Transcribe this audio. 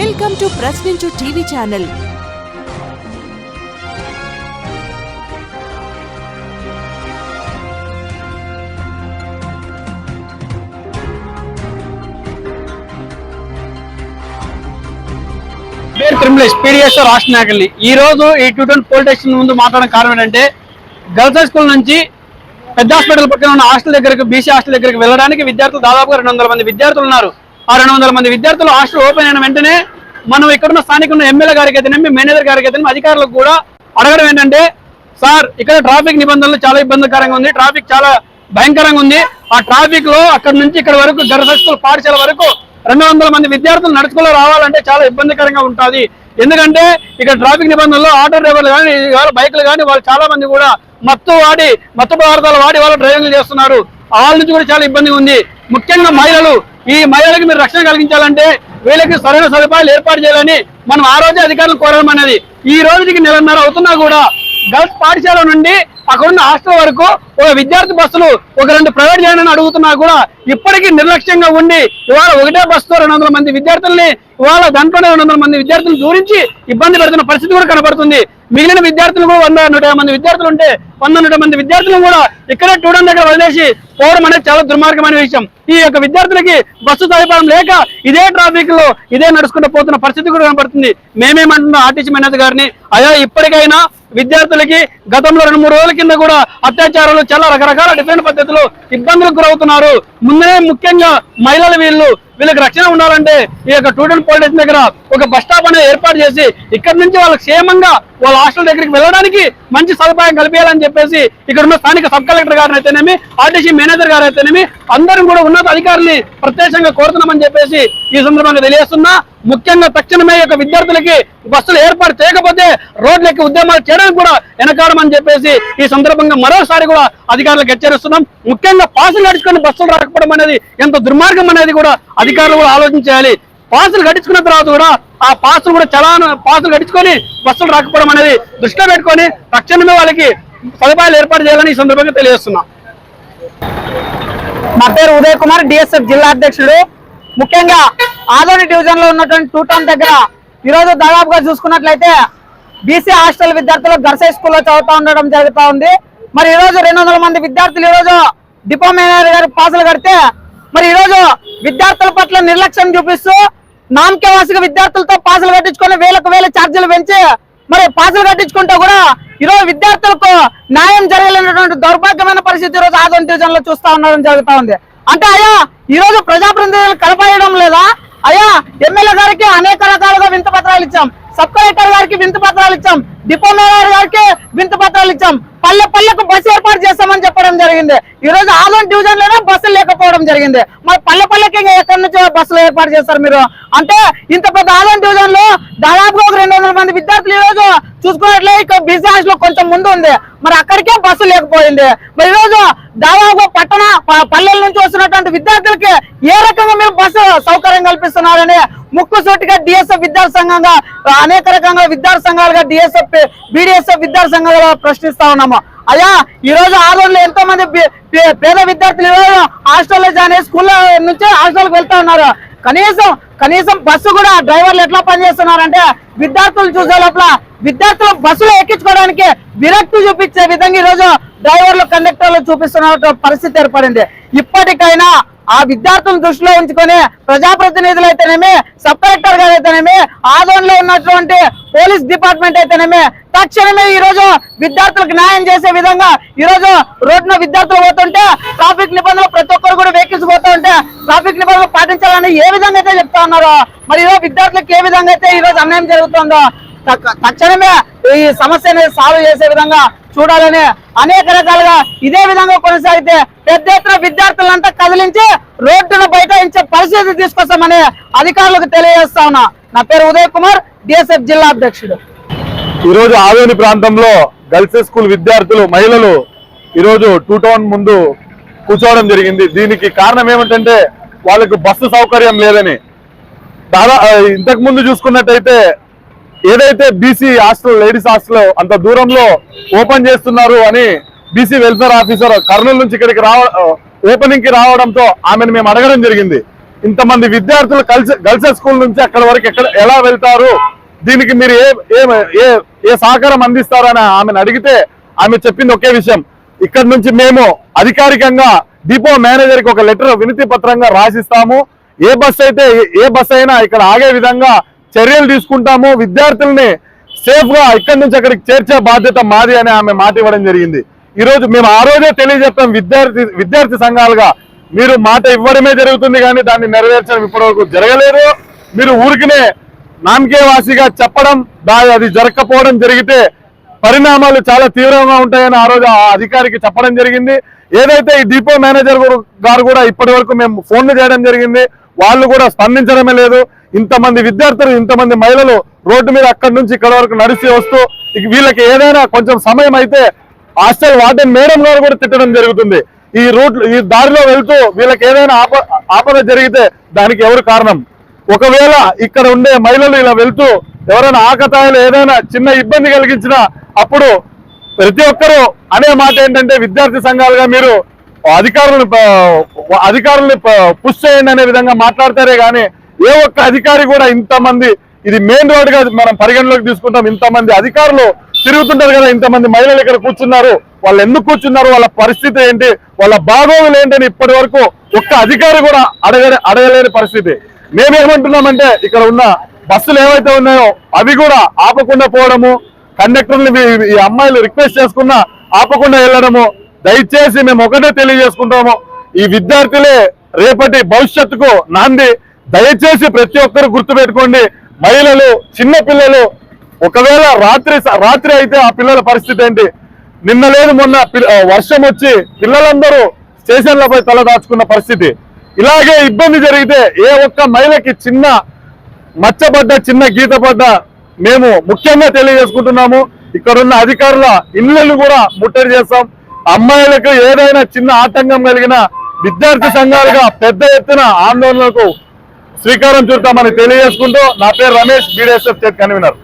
Welcome to Prashninchu TV channel పేరు Trimalesh PDS రాష్ట్ర నాయకుల్ని. ఈ రోజు ఈ టూ ట్వంటీ పోలీస్ స్టేషన్ ముందు మాట్లాడడం కారణం ఏంటంటే గర్ల్స్ స్కూల్ నుంచి పెద్ద హాస్పిటల్ పక్కన ఉన్న హాస్టల్ దగ్గరకు బీసీ హాస్టల్ దగ్గరకు వెళ్ళడానికి విద్యార్థులు దాదాపుగా రెండు వందల మంది విద్యార్థులు ఉన్నారు. ఆ రెండు వందల మంది విద్యార్థులు హాస్టల్ ఓపెన్ అయిన వెంటనే మనం ఇక్కడున్న స్థానిక ఉన్న ఎమ్మెల్యే గారికి అయితేనేమి మేనేజర్ గారికి అయితేనేమి అధికారులకు కూడా అడగడం ఏంటంటే సార్ ఇక్కడ ట్రాఫిక్ నిబంధనలు చాలా ఇబ్బందికరంగా ఉంది ట్రాఫిక్ చాలా భయంకరంగా ఉంది. ఆ ట్రాఫిక్లో అక్కడ నుంచి ఇక్కడ వరకు గర్ల్స్ పాఠశాల వరకు రెండు వందల మంది విద్యార్థులు నడుచుకుని రావాలంటే చాలా ఇబ్బందికరంగా ఉంటుంది. ఎందుకంటే ఇక్కడ ట్రాఫిక్ నిబంధనలు ఆటో డ్రైవర్లు కానీ బైకులు కానీ వాళ్ళు చాలా మంది కూడా మత్తు వాడి మత్తు పదార్థాలు వాడి వాళ్ళు డ్రైవింగ్ చేస్తున్నారు. వాళ్ళ నుంచి కూడా చాలా ఇబ్బంది ఉంది. ముఖ్యంగా మహిళలు ఈ మహిళలకు మీరు రక్షణ కలిగించాలంటే వీళ్ళకి సరైన సదుపాయాలు ఏర్పాటు చేయాలని మనం ఆ రోజే అధికారులు కోరడం ఈ రోజుకి నెలన్నర అవుతున్నా కూడా గర్ల్స్ పాఠశాల నుండి అక్కడ ఉన్న హాస్టల్ వరకు ఒక విద్యార్థి బస్సులు ఒక రెండు ప్రైవేట్ చేయాలని అడుగుతున్నా కూడా ఇప్పటికీ నిర్లక్ష్యంగా ఉండి ఇవాళ ఒకటే బస్సుతో రెండు వందల మంది విద్యార్థుల్ని ఇవాళ దాంట్లోనే రెండు వందల మంది విద్యార్థులను దూరించి ఇబ్బంది పెడుతున్న పరిస్థితి కూడా కనబడుతుంది. మిగిలిన విద్యార్థులు కూడా వంద నూట మంది విద్యార్థులు ఉంటే వంద నూట మంది విద్యార్థులు కూడా ఇక్కడే స్టూడెంట్ దగ్గర వదిలేసి పోవడం అనేది చాలా దుర్మార్గమైన విషయం. ఈ యొక్క విద్యార్థులకి బస్సు సదుపాయం లేక ఇదే ట్రాఫిక్లో ఇదే నడుచుకుంటూ పోతున్న పరిస్థితి కూడా కనపడుతుంది మేమేమంటున్నాం ఆర్టీసీ మేనేజర్ గారిని అయ్యా ఇప్పటికైనా విద్యార్థులకి గతంలో రెండు మూడు రోజుల కింద కూడా అత్యాచారాలు చాలా రకరకాల డిఫరెంట్ పద్ధతిలో ఇబ్బందులకు గురవుతున్నారు. ముందరే ముఖ్యంగా మహిళలు వీళ్ళు వీళ్ళకి రక్షణ ఉండాలంటే ఈ యొక్క స్టూడెంట్ పోలీస్ దగ్గర ఒక బస్ స్టాప్ అనేది ఏర్పాటు చేసి ఇక్కడ నుంచి వాళ్ళకి క్షేమంగా వాళ్ళ హాస్టల్ దగ్గరికి వెళ్ళడానికి మంచి సదుపాయం కల్పించాలని చెప్పేసి ఇక్కడ ఉన్న స్థానిక సబ్ కలెక్టర్ గారిని అయితేనేమి ఆర్టీసీ మేనేజర్ గారు అయితేనేమి అందరం కూడా ఉన్నత అధికారుల్ని ప్రత్యక్షంగా కోరుతున్నామని చెప్పేసి ఈ సందర్భంగా తెలియజేస్తున్నా. ముఖ్యంగా తక్షణమే యొక్క విద్యార్థులకి బస్సులు ఏర్పాటు చేయకపోతే రోడ్లకి ఉద్యమాలు చేయడానికి కూడా వెనకాడమని చెప్పేసి ఈ సందర్భంగా మరోసారి కూడా అధికారులకు హెచ్చరిస్తున్నాం. ముఖ్యంగా పాసులు నడుచుకుని బస్సులు రాకపోవడం అనేది ఎంత దుర్మార్గం అనేది కూడా అధికారులు కూడా ఆలోచించాలి పాసులు గడించుకున్న తర్వాత కూడా ఆ పాసులు కూడా చలాన పాసులు గడించుకొని బస్సులు రాకపోవడం అనేది దృష్టిలో పెట్టుకొని తక్షణమే వాళ్ళకి సదుపాయాలు ఏర్పాటు చేయాలని ఈ సందర్భంగా తెలియజేస్తున్నాం. నా పేరు ఉదయ్ కుమార్ డిఎస్ఎఫ్ జిల్లా అధ్యక్షుడు. ముఖ్యంగా ఆదోని డివిజన్లో ఉన్నటువంటి టూ టౌన్ దగ్గర ఈ రోజు దాదాపుగా చూసుకున్నట్లయితే బీసీ హాస్టల్ విద్యార్థులు గర్సై స్కూల్లో చదువుతా ఉండడం జరుగుతా ఉంది. మరి ఈ రోజు రెండు వందల మంది విద్యార్థులు ఈ రోజు డిపో గారు పాసలు కడితే మరి ఈ రోజు విద్యార్థుల పట్ల నిర్లక్ష్యం చూపిస్తూ నామకేవాసిక విద్యార్థులతో పాసలు కట్టించుకొని వేలకు వేల ఛార్జీలు పెంచి మరి పాసలు కట్టించుకుంటూ కూడా ఈరోజు విద్యార్థులకు న్యాయం జరగలేనటువంటి దౌర్భాగ్యమైన పరిస్థితి ఈరోజు రోజు ఆదోన్ డివిజన్లో చూస్తా ఉండడం జరుగుతా ఉంది. అంటే అయ్యా ఈరోజు ప్రజాప్రతినిధులు కలపేయడం లేదా? అయ్యా ఎమ్మెల్యే గారికి అనేక రకాలుగా వింత పత్రాలు ఇచ్చాం. సబ్ కలెక్టర్ గారికి వింత పత్రాలు ఇచ్చాం. డిపో మేయర్ గారికి వింత పత్రాలు ఇచ్చాం. పల్లె పల్లెకు బస్సు ఏర్పాటు చేస్తామని చెప్పడం జరిగింది. ఈ రోజు ఆదోన్ డివిజన్లోనే బస్సులు లేకపోవడం జరిగింది. మరి పల్లె పల్లెకి ఇంకా ఎక్కడి నుంచి బస్సులు ఏర్పాటు చేస్తారు మీరు? అంటే ఇంత పెద్ద ఆదోన్ డివిజన్లో దాదాపుగా ఒక రెండు వందల మంది విద్యార్థులు ఈ రోజు చూసుకున్నట్లే ఇక్కడ బిజినెస్లో కొంచెం ముందు ఉంది. మరి అక్కడికే బస్సు లేకపోయింది. మరి ఈ రోజు దాదాపు పట్టణ చదువుతున్నటువంటి విద్యార్థులకి ఏ రకంగా మీరు బస్సు సౌకర్యం కల్పిస్తున్నారని ముక్కు సూటిగా డిఎస్ఎఫ్ విద్యార్థి సంఘంగా అనేక రకంగా విద్యార్థి సంఘాలుగా డిఎస్ఎఫ్ బీడిఎస్ఎఫ్ విద్యార్థి సంఘాలుగా ప్రశ్నిస్తా ఉన్నాము. అయ్యా ఈ రోజు ఆదోళనలో ఎంతో మంది పే- పే- పేద విద్యార్థులు ఈ హాస్టల్లో జాయిన్ అయ్యి స్కూల్లో నుంచి హాస్టల్కి వెళ్తా ఉన్నారు. కనీసం కనీసం బస్సు కూడా డ్రైవర్లు ఎట్లా పనిచేస్తున్నారంటే విద్యార్థులు చూసే లోపల విద్యార్థులు బస్సులో ఎక్కించుకోవడానికి విరక్తి చూపించే విధంగా ఈ రోజు డ్రైవర్లు కండక్టర్లు చూపిస్తున్న పరిస్థితి ఏర్పడింది. ఇప్పటికైనా ఆ విద్యార్థులను దృష్టిలో ఉంచుకొని ప్రజాప్రతినిధులు అయితేనేమి సబ్ కలెక్టర్ గారు అయితేనేమి ఆదోన్లో ఉన్నటువంటి పోలీస్ డిపార్ట్మెంట్ అయితేనేమి తక్షణమే ఈ రోజు విద్యార్థులకు న్యాయం చేసే విధంగా ఈ రోజు రోడ్డున విద్యార్థులు పోతుంటే ట్రాఫిక్ నిబంధనలు ప్రతి ఒక్కరు కూడా వెహికల్స్ పోతూ ఉంటే ట్రాఫిక్ నిబంధనలు పాటించాలని ఏ విధంగా అయితే చెప్తా ఉన్నారో మరి ఈరోజు విద్యార్థులకు ఏ విధంగా అయితే ఈ రోజు అన్యాయం జరుగుతుందో తక్షణమే ఈ సమస్యని సాల్వ్ చేసే విధంగా చూడాలని అనేక రకాలుగా ఇదే విధంగా కొనసాగితే పెద్ద ఎత్తున విద్యార్థులంతా కదిలించి రోడ్డును బైఠాయించే పరిస్థితి తీసుకొస్తామని అధికారులకు తెలియజేస్తా ఉన్నా. నా పేరు ఉదయ్ కుమార్ డిఎస్ఎఫ్ జిల్లా అధ్యక్షుడు. ఈరోజు ఆవేని ప్రాంతంలో గర్ల్స్ స్కూల్ విద్యార్థులు మహిళలు ఈరోజు టూ టౌన్ ముందు కూర్చోవడం జరిగింది. దీనికి కారణం ఏమిటంటే వాళ్ళకు బస్సు సౌకర్యం లేదని. దాదా ఇంతకు ముందు చూసుకున్నట్టయితే ఏదైతే బీసీ హాస్టల్ లేడీస్ హాస్టల్ అంత దూరంలో ఓపెన్ చేస్తున్నారు అని బీసీ వెల్ఫేర్ ఆఫీసర్ కర్నూలు నుంచి ఇక్కడికి రావ ఓపెనింగ్కి రావడంతో ఆమెను మేము అడగడం జరిగింది. ఇంతమంది విద్యార్థులు కలిసి గర్ల్స్ స్కూల్ నుంచి అక్కడ వరకు ఎక్కడ ఎలా వెళ్తారు? దీనికి మీరు ఏ ఏ ఏ ఏ సహకారం అందిస్తారని ఆమెను అడిగితే ఆమె చెప్పింది ఒకే విషయం. ఇక్కడ నుంచి మేము అధికారికంగా డిపో మేనేజర్కి ఒక లెటర్ వినతి పత్రంగా రాసిస్తాము. ఏ బస్ అయితే ఏ- ఏ బస్ అయినా ఇక్కడ ఆగే విధంగా చర్యలు తీసుకుంటాము. విద్యార్థుల్ని సేఫ్గా ఇక్కడి నుంచి అక్కడికి చేర్చే బాధ్యత మాది అని ఆమె మాట ఇవ్వడం జరిగింది. ఈ రోజు మేము ఆ రోజే తెలియజెప్తాం విద్యార్థి విద్యార్థి సంఘాలుగా మీరు మాట ఇవ్వడమే జరుగుతుంది కానీ దాన్ని నెరవేర్చడం ఇప్పటివరకు జరగలేదు. మీరు ఊరికినే నామకేవాసిగా చెప్పడం దాని అది జరగకపోవడం జరిగితే పరిణామాలు చాలా తీవ్రంగా ఉంటాయని ఆ రోజు ఆ అధికారికి చెప్పడం జరిగింది. ఏదైతే ఈ డిపో మేనేజర్ గారు కూడా ఇప్పటి వరకు మేము ఫోన్లు చేయడం జరిగింది వాళ్ళు కూడా స్పందించడమే లేదు. ఇంతమంది విద్యార్థులు ఇంతమంది మహిళలు రోడ్డు మీద అక్కడి నుంచి ఇక్కడ వరకు నడిచి వస్తూ వీళ్ళకి ఏదైనా కొంచెం సమయం అయితే హాస్టల్ వార్డెన్ మేడం గారు కూడా తిట్టడం జరుగుతుంది. ఈ రూట్ ఈ దారిలో వెళ్తూ వీళ్ళకి ఏదైనా ఆప ఆపద జరిగితే దానికి ఎవరు కారణం? ఒకవేళ ఇక్కడ ఉండే మహిళలు ఇలా వెళ్తూ ఎవరైనా ఆకతాయిలు ఏదైనా చిన్న ఇబ్బంది కలిగించినా అప్పుడు ప్రతి ఒక్కరూ అనే మాట ఏంటంటే విద్యార్థి సంఘాలుగా మీరు అధికారులను అధికారులను పుష్ చేయండి అనే విధంగా మాట్లాడతారే కానీ ఏ ఒక్క అధికారి కూడా ఇంతమంది ఇది మెయిన్ రోడ్గా మనం పరిగణలోకి తీసుకుంటాం ఇంతమంది అధికారులు తిరుగుతుంటారు కదా ఇంతమంది మహిళలు ఇక్కడ కూర్చున్నారు వాళ్ళు ఎందుకు కూర్చున్నారు వాళ్ళ పరిస్థితి ఏంటి వాళ్ళ బాగోగులు ఏంటి అని ఇప్పటి వరకు ఒక్క అధికారి కూడా అడగ అడగలేని పరిస్థితి. మేమేమంటున్నామంటే ఇక్కడ ఉన్న బస్సులు ఏవైతే ఉన్నాయో అవి కూడా ఆపకుండా పోవడము కండక్టర్లు ఈ అమ్మాయిలు రిక్వెస్ట్ చేసుకున్నా ఆపకుండా వెళ్ళడము. దయచేసి మేము ఒకటే తెలియజేసుకుంటాము. ఈ విద్యార్థులే రేపటి భవిష్యత్తుకు నాంది. దయచేసి ప్రతి ఒక్కరు గుర్తుపెట్టుకోండి. మహిళలు చిన్నపిల్లలు ఒకవేళ రాత్రి రాత్రి అయితే ఆ పిల్లల పరిస్థితి ఏంటి? నిన్న లేదు మొన్న వర్షం వచ్చి పిల్లలందరూ స్టేషన్లపై తల దాచుకున్న పరిస్థితి. ఇలాగే ఇబ్బంది జరిగితే ఏ ఒక్క మహిళకి చిన్న మచ్చబడ్డ చిన్న గీత పడ్డ మేము ముఖ్యంగా తెలియజేసుకుంటున్నాము ఇక్కడ ఉన్న అధికారుల ఇళ్ళను కూడా ముట్టడి చేస్తాం. అమ్మాయిలకు ఏదైనా చిన్న ఆటంకం కలిగిన విద్యార్థి సంఘాలుగా పెద్ద ఎత్తున ఆందోళనకు శ్రీకారం చుడతామని తెలియజేసుకుంటూ నా పేరు రమేష్ బీడీఎస్ఎఫ్ స్టేట్ కన్వీనర్.